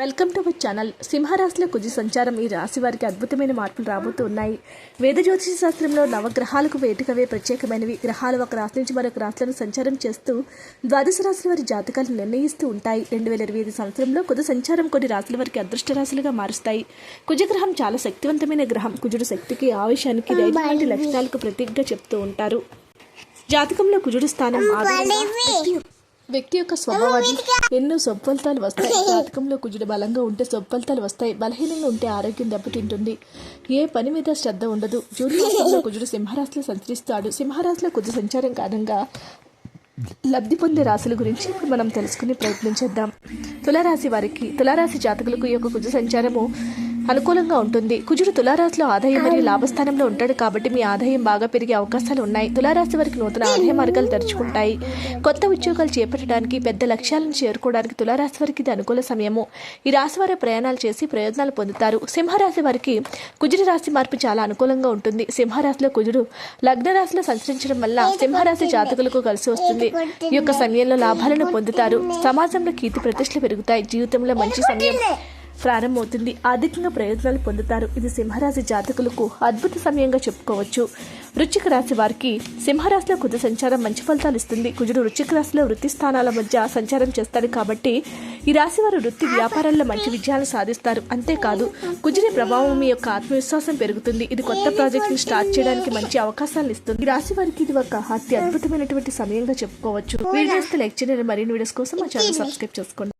Welcome to our channel. సింహరాశిలో కుజి సంచారం ఈ రాశి వారికి అద్భుతమైన మార్పులు రాబోతూ ఉన్నాయి. వేద జ్యోతిష శాస్త్రంలో నవగ్రహాలకు వేటికవే ప్రత్యేకమైనవి. గ్రహాలు ఒక రాశి నుంచి మరొక రాశులను సంచారం చేస్తూ ద్వాదశ రాశుల వారి జాతకాలను నిర్ణయిస్తూ ఉంటాయి. రెండు వేల ఇరవై ఐదు సంవత్సరంలో కుజ సంచారం కొన్ని రాశుల వారికి అదృష్ట రాశులుగా మారుస్తాయి. కుజగ్రహం చాలా శక్తివంతమైన గ్రహం. కుజుడు శక్తికి ఆవేశానికి ధైర్యం లక్షణాలకు ప్రతీకగా చెప్తూ ఉంటారు. జాతకంలో కుజుడు స్థానం వ్యక్తి- యొక్క స్వభావాన్ని ఎన్నో సొప్పలితాలు వస్తాయి. జాతకంలో కుజుడు బలంగా ఉంటే సొప్పలితాలు వస్తాయి. బలహీనంగా ఉంటే ఆరోగ్యం దెబ్బతింటుంది. ఏ పని మీద శ్రద్ధ ఉండదు. జూన్ మాసంలో కుజుడు సింహరాశిలో సంచరిస్తాడు. సింహరాశిలో కుజు సంచారం కారణంగా లబ్ధి పొందే రాశుల గురించి ఇప్పుడు మనం తెలుసుకునే ప్రయత్నం చేద్దాం. తులారాశి వారికి తులారాశి జాతకులకు ఈ యొక్క కుజ సంచారము అనుకూలంగా ఉంటుంది. కుజుడు తులారాశిలో ఆదాయం మరియు లాభస్థానంలో ఉంటాడు కాబట్టి మీ ఆదాయం బాగా పెరిగే అవకాశాలు ఉన్నాయి. తులారాశి వారికి నూతన ఆదాయ మార్గాలు తెరుచుకుంటాయి కొత్త ఉద్యోగాలు చేపట్టడానికి పెద్ద లక్ష్యాలను చేరుకోవడానికి తులారాశి వారికి ఇది అనుకూల సమయము. ఈ రాశి వారి ప్రయాణాలు చేసి ప్రయోజనాలు పొందుతారు. సింహరాశి వారికి కుజుడి రాశి మార్పు చాలా అనుకూలంగా ఉంటుంది. సింహరాశిలో కుజుడు లగ్న రాశిలో సంచరించడం వల్ల సింహరాశి జాతకులకు కలిసి వస్తుంది. ఈ యొక్క సమయంలో లాభాలను పొందుతారు. సమాజంలో కీర్తి ప్రతిష్టలు పెరుగుతాయి. జీవితంలో మంచి సమయం ప్రారంభమవుతుంది. ఆర్థికంగా ప్రయోజనాలు పొందుతారు. ఇది సింహరాశి జాతకులకు అద్భుత సమయంగా చెప్పుకోవచ్చు. వృచ్చిక రాశి వారికి సింహరాశిలో కుజ సంచారం మంచి ఫలితాలు ఇస్తుంది. కుజుడు వృచ్చిక రాశిలో వృత్తి స్థానాల మధ్య సంచారం చేస్తాడు కాబట్టి ఈ రాశి వారు వృత్తి వ్యాపారాల్లో మంచి విజయాలు సాధిస్తారు. అంతేకాదు కుజుని ప్రభావం మీ యొక్క ఆత్మవిశ్వాసం పెరుగుతుంది. ఇది కొత్త ప్రాజెక్టును స్టార్ట్ చేయడానికి మంచి అవకాశాలు ఇస్తుంది. ఈ రాశి వారికి ఇది ఒక అతి అద్భుతమైనటువంటి సమయంగా చెప్పుకోవచ్చు. వీడియోస్ లైక్ చేయండి. మరిన్ని వీడియోస్ కోసం మా ఛానల్ సబ్స్క్రైబ్ చేసుకోండి.